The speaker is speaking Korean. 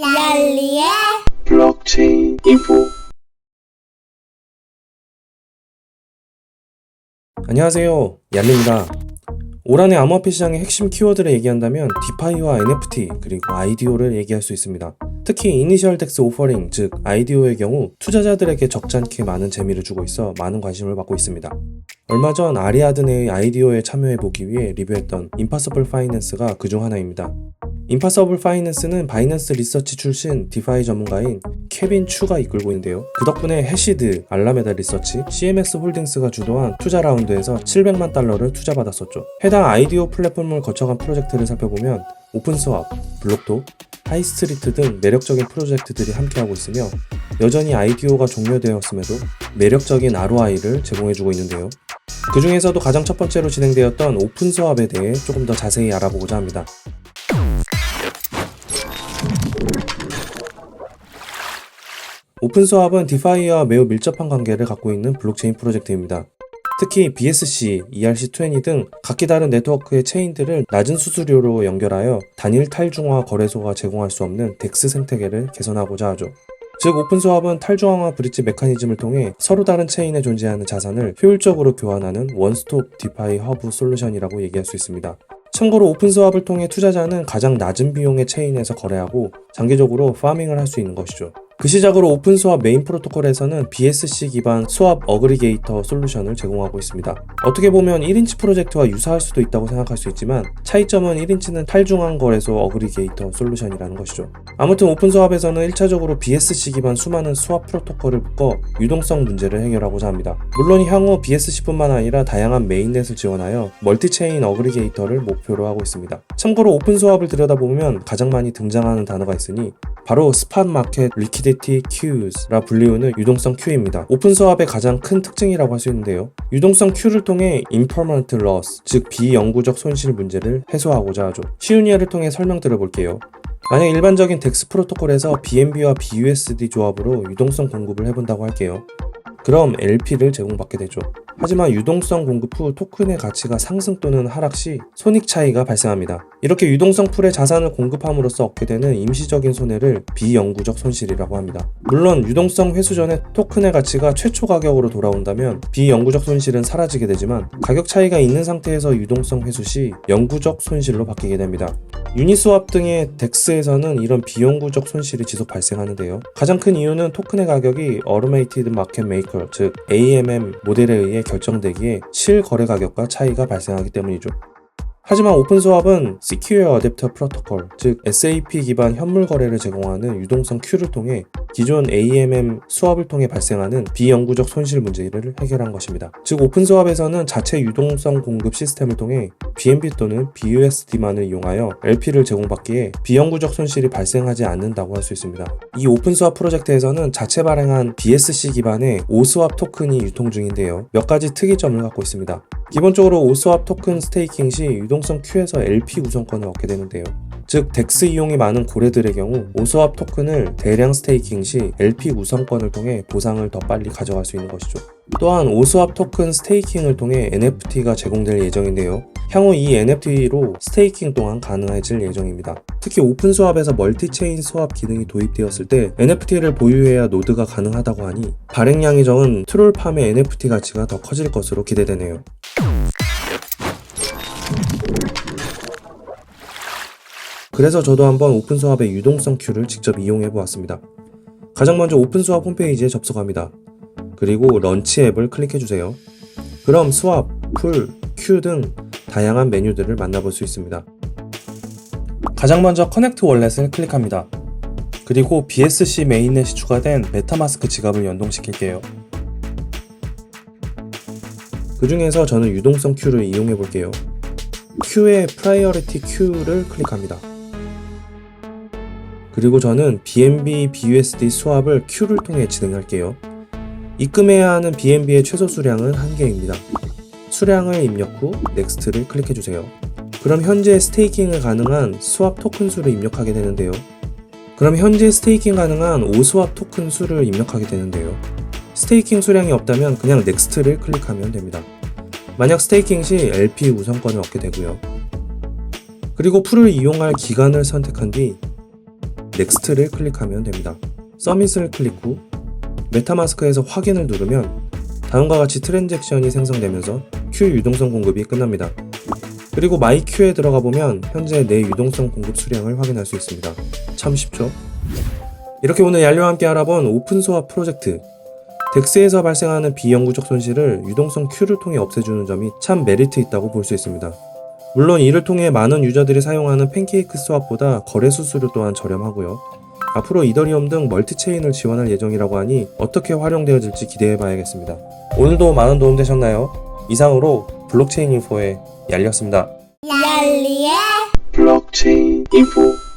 랄리의 블록체인 인포 안녕하세요. 얄리입니다. 올 한해 암호화폐 시장의 핵심 키워드를 얘기한다면 디파이와 NFT 그리고 IDO를 얘기할 수 있습니다. 특히 이니셜 덱스 오퍼링 즉 IDO의 경우 투자자들에게 적잖게 많은 재미를 주고 있어 많은 관심을 받고 있습니다. 얼마 전 아리아드네의 IDO에 참여해보기 위해 리뷰했던 임파서블 파이낸스가 그중 하나입니다. 임파서블 파이낸스는 바이낸스 리서치 출신 디파이 전문가인 케빈 추가 이끌고 있는데요. 그 덕분에 해시드, 알라메다 리서치, CMS 홀딩스가 주도한 투자 라운드에서 700만 달러를 투자받았었죠. 해당 IDO 플랫폼을 거쳐간 프로젝트를 살펴보면 오픈스왑, 블록도, 하이스트리트 등 매력적인 프로젝트들이 함께하고 있으며 여전히 IDO가 종료되었음에도 매력적인 ROI를 제공해주고 있는데요. 그 중에서도 가장 첫 번째로 진행되었던 오픈스왑에 대해 조금 더 자세히 알아보고자 합니다. 오픈스왑은 디파이와 매우 밀접한 관계를 갖고 있는 블록체인 프로젝트입니다. 특히 BSC, ERC20 등 각기 다른 네트워크의 체인들을 낮은 수수료로 연결하여 단일 탈중화 거래소가 제공할 수 없는 덱스 생태계를 개선하고자 하죠. 즉 오픈스왑은 탈중앙화 브릿지 메커니즘을 통해 서로 다른 체인에 존재하는 자산을 효율적으로 교환하는 원스톱 디파이 허브 솔루션이라고 얘기할 수 있습니다. 참고로 오픈스왑을 통해 투자자는 가장 낮은 비용의 체인에서 거래하고 장기적으로 파밍을 할 수 있는 것이죠. 그 시작으로 오픈 스왑 메인 프로토콜에서는 BSC 기반 스왑 어그리게이터 솔루션을 제공하고 있습니다. 어떻게 보면 1인치 프로젝트와 유사할 수도 있다고 생각할 수 있지만 차이점은 1인치는 탈중앙 거래소 어그리게이터 솔루션이라는 것이죠. 아무튼 오픈 스왑에서는 1차적으로 BSC 기반 수많은 스왑 프로토콜을 묶어 유동성 문제를 해결하고자 합니다. 물론 향후 BSC뿐만 아니라 다양한 메인넷을 지원하여 멀티체인 어그리게이터를 목표로 하고 있습니다. 참고로 오픈 스왑을 들여다보면 가장 많이 등장하는 단어가 있으니 바로 스팟 마켓 리퀴디티 큐즈라 불리우는 유동성 Q입니다. 오픈스왑의 가장 큰 특징이라고 할 수 있는데요. 유동성 Q를 통해 impermanent loss, 즉 비영구적 손실 문제를 해소하고자 하죠. 쉬운 예를 통해 설명드려 볼게요. 만약 일반적인 덱스 프로토콜에서 BNB와 BUSD 조합으로 유동성 공급을 해본다고 할게요. 그럼 LP를 제공받게 되죠. 하지만 유동성 공급 후 토큰의 가치가 상승 또는 하락 시 손익 차이가 발생합니다. 이렇게 유동성 풀에 자산을 공급함으로써 얻게 되는 임시적인 손해를 비영구적 손실이라고 합니다. 물론 유동성 회수 전에 토큰의 가치가 최초 가격으로 돌아온다면 비영구적 손실은 사라지게 되지만 가격 차이가 있는 상태에서 유동성 회수 시 영구적 손실로 바뀌게 됩니다. 유니스왑 등의 덱스에서는 이런 비영구적 손실이 지속 발생하는데요. 가장 큰 이유는 토큰의 가격이 Automated Market Maker, 즉 AMM 모델에 의해 결정되기에 실거래 가격과 차이가 발생하기 때문이죠. 하지만 오픈스왑은 Secure Adapter Protocol, 즉 SAP 기반 현물 거래를 제공하는 유동성 Q를 통해 기존 AMM 수압을 통해 발생하는 비영구적 손실 문제를 해결한 것입니다. 즉 오픈스왑에서는 자체 유동성 공급 시스템을 통해 BNB 또는 BUSD만을 이용하여 LP를 제공받기에 비영구적 손실이 발생하지 않는다고 할 수 있습니다. 이 오픈스왑 프로젝트에서는 자체 발행한 BSC 기반의 오스왑 토큰이 유통 중인데요. 몇 가지 특이점을 갖고 있습니다. 기본적으로 오스왑 토큰 스테이킹 시 유동성 Q에서 LP 우선권을 얻게 되는데요. 즉 덱스 이용이 많은 고래들의 경우 오스왑 토큰을 대량 스테이킹 시 LP 우선권을 통해 보상을 더 빨리 가져갈 수 있는 것이죠. 또한 오스왑 토큰 스테이킹을 통해 NFT가 제공될 예정인데요. 향후 이 NFT로 스테이킹 또한 가능해질 예정입니다. 특히 오픈스왑에서 멀티 체인 스왑 기능이 도입되었을 때 NFT를 보유해야 노드가 가능하다고 하니 발행량이 적은 트롤팜의 NFT 가치가 더 커질 것으로 기대되네요. 그래서 저도 한번 오픈스왑의 유동성 큐를 직접 이용해 보았습니다. 가장 먼저 오픈스왑 홈페이지에 접속합니다. 그리고 런치 앱을 클릭해 주세요. 그럼 스왑, 풀, 큐 등 다양한 메뉴들을 만나볼 수 있습니다. 가장 먼저 커넥트 월렛을 클릭합니다. 그리고 BSC 메인넷이 추가된 메타마스크 지갑을 연동시킬게요. 그 중에서 저는 유동성 큐를 이용해 볼게요. Q의 프라이어리티 Q를 클릭합니다. 그리고 저는 BNB BUSD 수합을 Q를 통해 진행할게요. 입금해야 하는 BNB의 최소 수량은 1개입니다. 수량을 입력 후 넥스트를 클릭해 주세요. 그럼 현재 스테이킹을 가능한 스왑 토큰 수를 입력하게 되는데요. 그럼 현재 스테이킹 가능한 5스왑 토큰 수를 입력하게 되는데요. 스테이킹 수량이 없다면 그냥 넥스트를 클릭하면 됩니다. 만약 스테이킹 시 LP 우선권을 얻게 되고요. 그리고 풀을 이용할 기간을 선택한 뒤 넥스트를 클릭하면 됩니다. 서밋을 클릭 후 메타마스크에서 확인을 누르면 다음과 같이 트랜잭션이 생성되면서 Q 유동성 공급이 끝납니다. 그리고 마이 Q에 들어가 보면 현재 내 유동성 공급 수량을 확인할 수 있습니다. 참 쉽죠? 이렇게 오늘 얄려와 함께 알아본 오픈소어 프로젝트 덱스에서 발생하는 비영구적 손실을 유동성 Q를 통해 없애주는 점이 참 메리트 있다고 볼 수 있습니다. 물론 이를 통해 많은 유저들이 사용하는 팬케이크 스왑보다 거래 수수료 또한 저렴하고요. 앞으로 이더리움 등 멀티체인을 지원할 예정이라고 하니 어떻게 활용되어질지 기대해 봐야겠습니다. 오늘도 많은 도움 되셨나요? 이상으로 블록체인 인포의 얄렸습니다. 얄리의 Blockchain Info